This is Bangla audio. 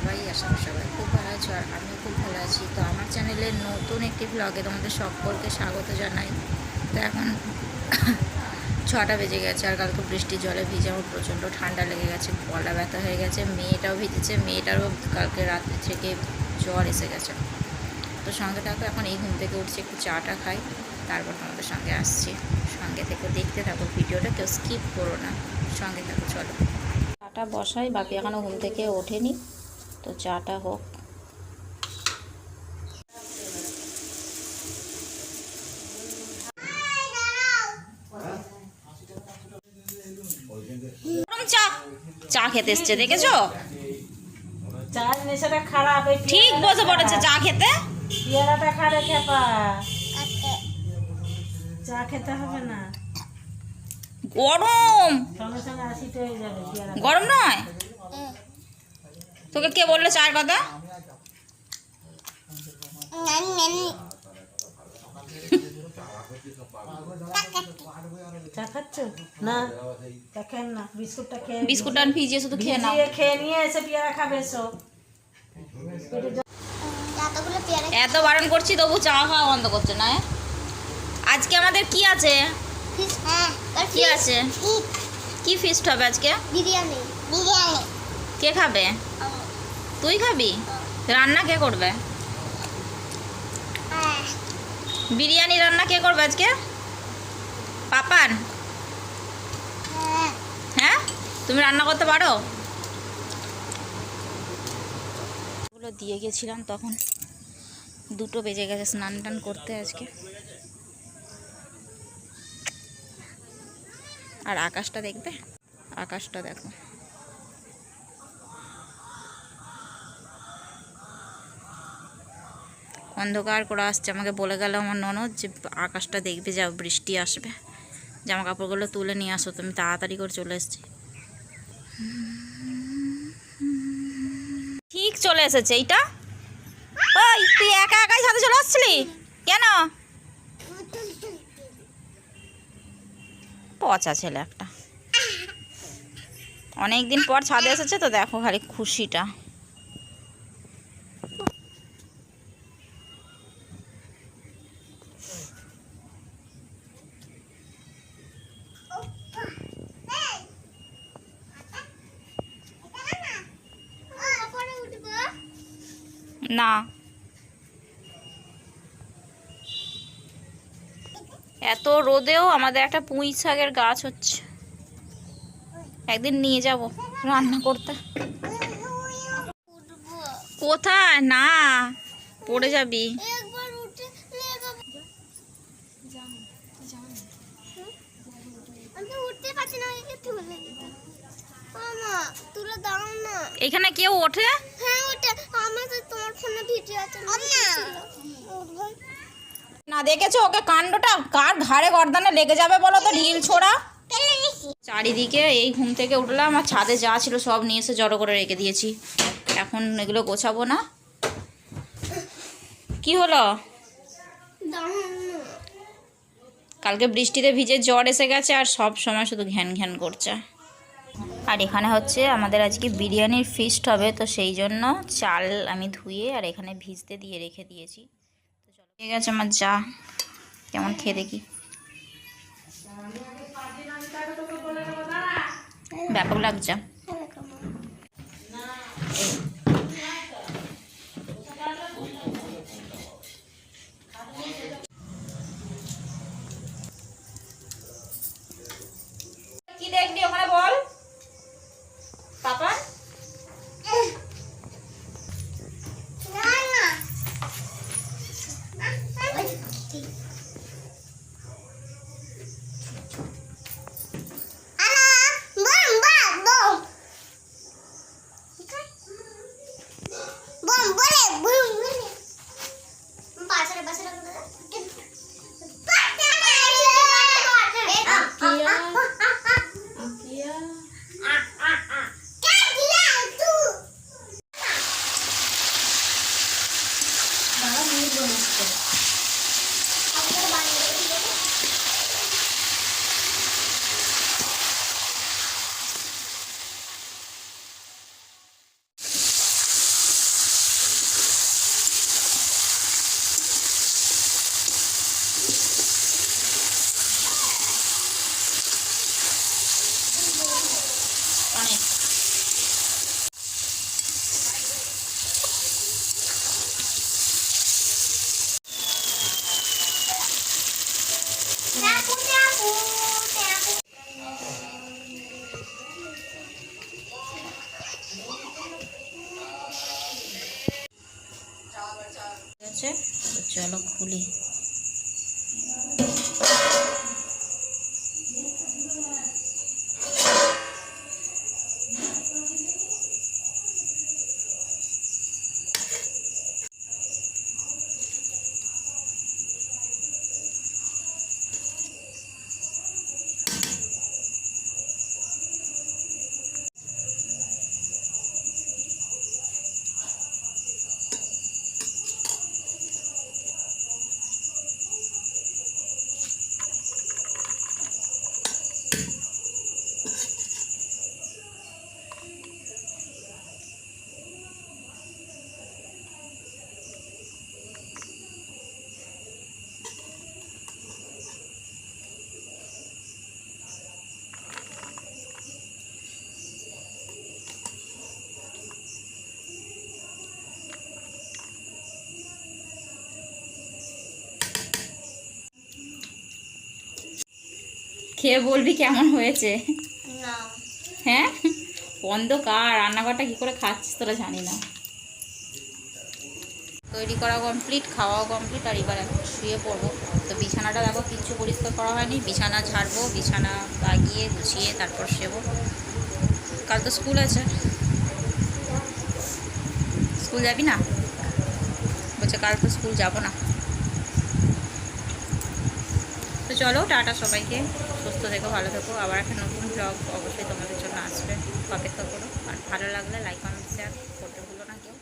সবাই, আশা করি সবাই খুব ভালো আছো আর আমিও খুব ভালো আছি। তো আমার চ্যানেলের নতুন একটি ব্লগে তোমাদের সকলকে স্বাগত জানাই। তো এখন ছটা বেজে গেছে আর কালকে বৃষ্টির জলে ভিজে আমার প্রচণ্ড ঠান্ডা লেগে গেছে, গলা ব্যথা হয়ে গেছে, মেয়েটাও ভিজেছে মেয়েটারও কালকে রাত্রি থেকে জ্বর এসে গেছে। তো সঙ্গে থাকো, এখন এই ঘুম থেকে উঠছে, একটু চাটা খাই, তারপর তোমাদের সঙ্গে আসছি। সঙ্গে থেকে দেখতে থাকো ভিডিওটা, কেউ স্কিপ করো না। সঙ্গে থাকো, চলো। চাটা বসাই, বাকি এখনও ঘুম থেকে ওঠেনি। তো চাটা হোক। গরম চা চা খেতে এসছে দেখেছ? ঠিক বসে পড়েছে চা খেতে? খারে চা খেতে হবে না। গরম! হয়ে গরম নয়? তোকে কে বলল চায়ের কথা বিস্কুটটা ভিজিয়ে শুধু খেয়ে নাও। খেয়ে নিয়ে এসে পেয়ারা খাবে এত বারণ করছি তবু চা খাওয়া বন্ধ করছে না এ? আজকে আমাদের কি আছে? হ্যাঁ কি আছে? কি ফিস্ট হবে আজকে? বিরিয়ানি। বিরিয়ানি কে খাবে? তুই খাবি? রান্না কে করবে? বিরিয়ানি রান্না কে করবে আজকে? পাপান? হ্যাঁ? তুমি রান্না করতে পারো? ওগুলো দিয়ে গেছিলাম তখন। দুটো বেজে গেছে স্নান টান করতে আজকে। আর আকাশটা দেখবে? আকাশটা দেখো। অন্ধকার করে আসছে। আমাকে বলে গেল আমার ননদ যে, আকাশটা দেখবে, যা বৃষ্টি আসবে। জামা কাপড়গুলো তুলে নিয়ে আসো, তুমি তাড়াতাড়ি করে চলে এসছি। ঠিক চলে এসেছে এইটা। ওই, তুই একা একাই সাথে চলে আসছিলি? কেন? পচা ছেলে একটা। অনেক দিন পর ছাদে এসেছে তো দেখো খালি খুশিটা পরে উঠবো না। এত রোদেও আমাদের একটা পুঁই শাকের গাছ হচ্ছে। একদিন নিয়ে যাব রান্না করতে। কোথায়? না পড়ে যাবি। এখানে কেউ লেগে না, দেখেছ ওকে কাণ্ডটা? কার ঘাড়ে গর্দানে লেগে যাবে বলো তো, ঢিল ছোড়া? চারিদিকে এই ঘুম থেকে উঠলাম, আর ছাদে যা ছিল সব নিয়ে এসে জড়ো করে রেখে দিয়েছি। এখন এগুলো গোছাবো না। কি হলো? কালকে বৃষ্টিতে ভিজে জ্বর এসে গেছে, আর সব সময় শুধু ঘ্যান ঘ্যান করছে। আর এখানে হচ্ছে আমাদের আজকে বিরিয়ানির ফিস্ট হবে, তো সেই জন্য চাল আমি ধুয়ে আর এখানে ভিজতে দিয়ে রেখে দিয়েছি। তো চলো ঠিক আছে আমার যা। কেমন খেয়ে দেখি। ব্যাপক লাগছে। হচ্ছে। চলো খুলি। খেয়ে বলবি কেমন হয়েছে? হ্যাঁ? অন্ধকার রান্নাঘরটা কি করে খাচ্ছিস তোরা জানি না। তৈরি করা কমপ্লিট খাওয়াও কমপ্লিট আর এবার এখন শুয়ে পড়ব। তো বিছানাটা দেখো কিচ্ছু পরিষ্কার করা হয়নি। বিছানা ঝাড়বো বিছানা লাগিয়ে গুছিয়ে তারপর শুয়েবো। কাল তো স্কুল আছে। স্কুল যাবি না? বলছে কাল তো স্কুল যাব না। তো চলো টাটা সবাইকে। সুস্থ থেকো, ভালো থেকো। আবার একটা নতুন ব্লগ অবশ্যই তোমাদের জন্য আসবে। অপেক্ষা করো। আর ভালো লাগলে লাইক কমেন্ট শেয়ার করতে ভুলো না কেউ।